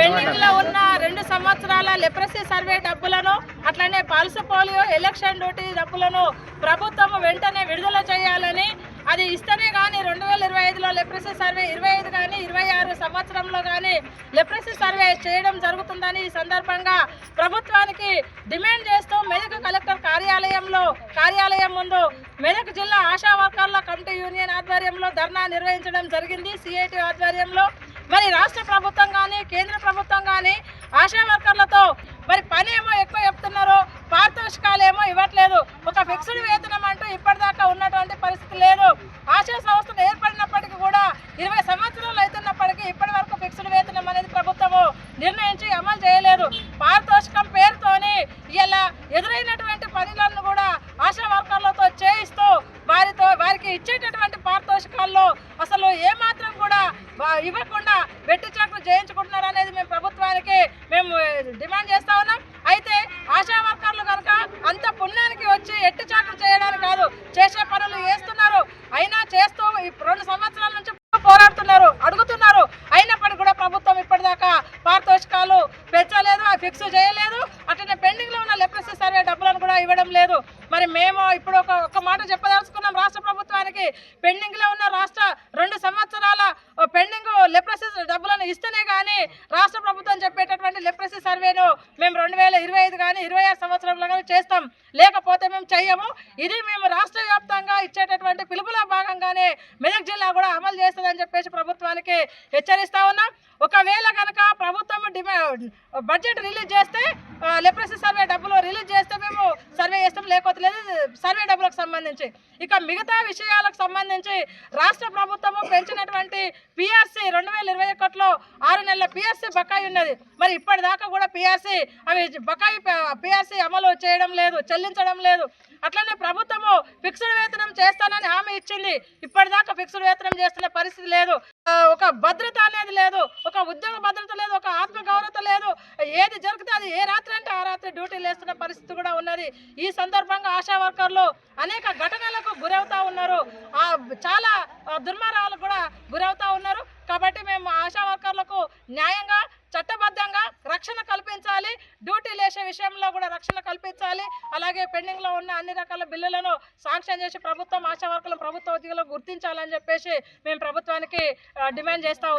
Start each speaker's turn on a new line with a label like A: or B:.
A: పెండింగ్లో ఉన్న రెండు సంవత్సరాల లెప్రసీ సర్వే డబ్బులను అట్లనే పల్స్ పోలియో ఎలక్షన్ డ్యూటీ డబ్బులను ప్రభుత్వం వెంటనే విడుదల చేయాలని అది ఇస్తేనే కానీ రెండు వేల ఇరవై ఐదులో లెప్రసీ సర్వే ఇరవై ఐదు కానీ ఇరవై ఆరు సంవత్సరంలో కానీ లెప్రసీ సర్వే చేయడం జరుగుతుందని ఈ సందర్భంగా ప్రభుత్వానికి డిమాండ్ చేస్తూ మెదక్ కలెక్టర్ కార్యాలయంలో కార్యాలయం ముందు మెదక్ జిల్లా ఆశా వర్కర్ల కమిటీ యూనియన్ ఆధ్వర్యంలో ధర్నా నిర్వహించడం జరిగింది. సిఐటి ఆధ్వర్యంలో మరి రాష్ట్ర ప్రభుత్వం కానీ కేంద్ర ప్రభుత్వం కానీ ఆశా వర్కర్లతో మరి పని ఏమో ఎక్కువ చెప్తున్నారు పారితోషికాలు ఏమో ఇవ్వట్లేదు. ఒక ఫిక్స్డ్ వేతనం అంటూ ఇప్పటిదాకా ఉన్నటువంటి పరిస్థితి లేదు. ఆశా సంస్థలు ఏర్పడినప్పటికీ కూడా ఇరవై సంవత్సరాలు అవుతున్నప్పటికీ ఇప్పటి వరకు ఫిక్స్డ్ వేతనం అనేది ప్రభుత్వము నిర్ణయించి అమలు చేయలేదు. పారితోషికం పేరుతోని ఇలా ఎదురైనటువంటి పనులను కూడా ఆశా వర్కర్లతో చేయిస్తూ వారితో వారికి ఇచ్చేటటువంటి పారితోషికాల్లో అసలు ఏం ఇవ్వకుండా వెట్టి చాట్లు చేయించుకుంటున్నారు అనేది మేము ప్రభుత్వానికి మేము డిమాండ్ చేస్తా ఉన్నాం. అయితే ఆశా వర్కర్లు కనుక అంత పుణ్యానికి వచ్చి ఎట్టి చాకులు చేయడానికి కాదు చేసే పనులు చేస్తున్నారు. అయినా చేస్తూ రెండు సంవత్సరాల నుంచి పోరాడుతున్నారు అడుగుతున్నారు. అయినప్పటికీ కూడా ప్రభుత్వం ఇప్పటిదాకా పారితోషికాలు పెంచలేదు ఫిక్స్ చేయలేదు. అట్లనే పెండింగ్లో ఉన్న లెప్రసీ సర్వే డబ్బులను కూడా ఇవ్వడం లేదు. మరి మేము ఇప్పుడు ఒక ఒక మాట చెప్పదలుచుకున్నాం రాష్ట్ర ప్రభుత్వానికి. పెండింగ్లో ఉన్న రాష్ట్ర రెండు సంవత్సరాల పెండింగ్ లెప్రసీ డబ్బులను ఇస్తేనే కానీ రాష్ట్ర ప్రభుత్వం చెప్పేటటువంటి లెప్రసీ సర్వేను మేము రెండు వేల ఇరవై ఐదు కానీ ఇరవై ఆరు సంవత్సరంలో కానీ చేస్తాం. లేకపోతే మేము చెయ్యము. ఇది మేము రాష్ట్ర వ్యాప్తంగా ఇచ్చేటటువంటి పిలుపులో భాగంగానే మెదక్ జిల్లా కూడా అమలు చేస్తుందని చెప్పేసి ప్రభుత్వానికి హెచ్చరిస్తా ఉన్నాం. ఒకవేళ కనుక ప్రభుత్వం డిమాండ్ బడ్జెట్ రిలీజ్ చేస్తే లెప్రసీ సర్వే డబ్బులు రిలీజ్ చేస్తే మేము సర్వే చేస్తాం. లేకపోతే లేదు సర్వే డబ్బులకు సంబంధించి. ఇక మిగతా విషయాలకు సంబంధించి రాష్ట్ర ప్రభుత్వము పెంచినటువంటి పిఆర్సీ రెండు వేల ఇరవై ఒకటిలో ఆరు నెలల పిఆర్సీ బకాయి ఉన్నది. మరి ఇప్పటిదాకా కూడా పిఆర్సీ అవి బకాయి పిఆర్సీ అమలు చేయడం లేదు. చెల్లించడం లేదు. అట్లనే ప్రభుత్వము ఫిక్స్డ్ వేతనం చేస్తానని హామీ ఇచ్చింది. ఇప్పటిదాకా ఫిక్స్డ్ వేతనం చేస్తున్న పరిస్థితి లేదు. ఒక భద్రత అనేది లేదు. ఒక ఉద్యోగ భద్రత లేదు. ఒక ఆత్మ గౌరవత లేదు. ఏది జరిగితే అది ఏ రాత్రి అంటే ఆ రాత్రి డ్యూటీలు వేస్తున్న పరిస్థితి కూడా ఉన్నది. ఈ సందర్భంగా ఆశా వర్కర్లు అనేక ఘటనలకు గురవుతా ఉన్నారు. ఆ చాలా దుర్మారాలకు కూడా గురవుతా ఉన్నారు. కాబట్టి మేము ఆశా వర్కర్లకు న్యాయంగా అలాగే పెండింగ్లో ఉన్న అన్ని రకాల బిల్లులను శాంక్షన్ చేసి ప్రభుత్వం ఆశా వర్కర్లు ప్రభుత్వ ఉద్యోగులకు గుర్తించాలని చెప్పేసి మేము ప్రభుత్వానికి డిమాండ్ చేస్తూ ఉన్నాం.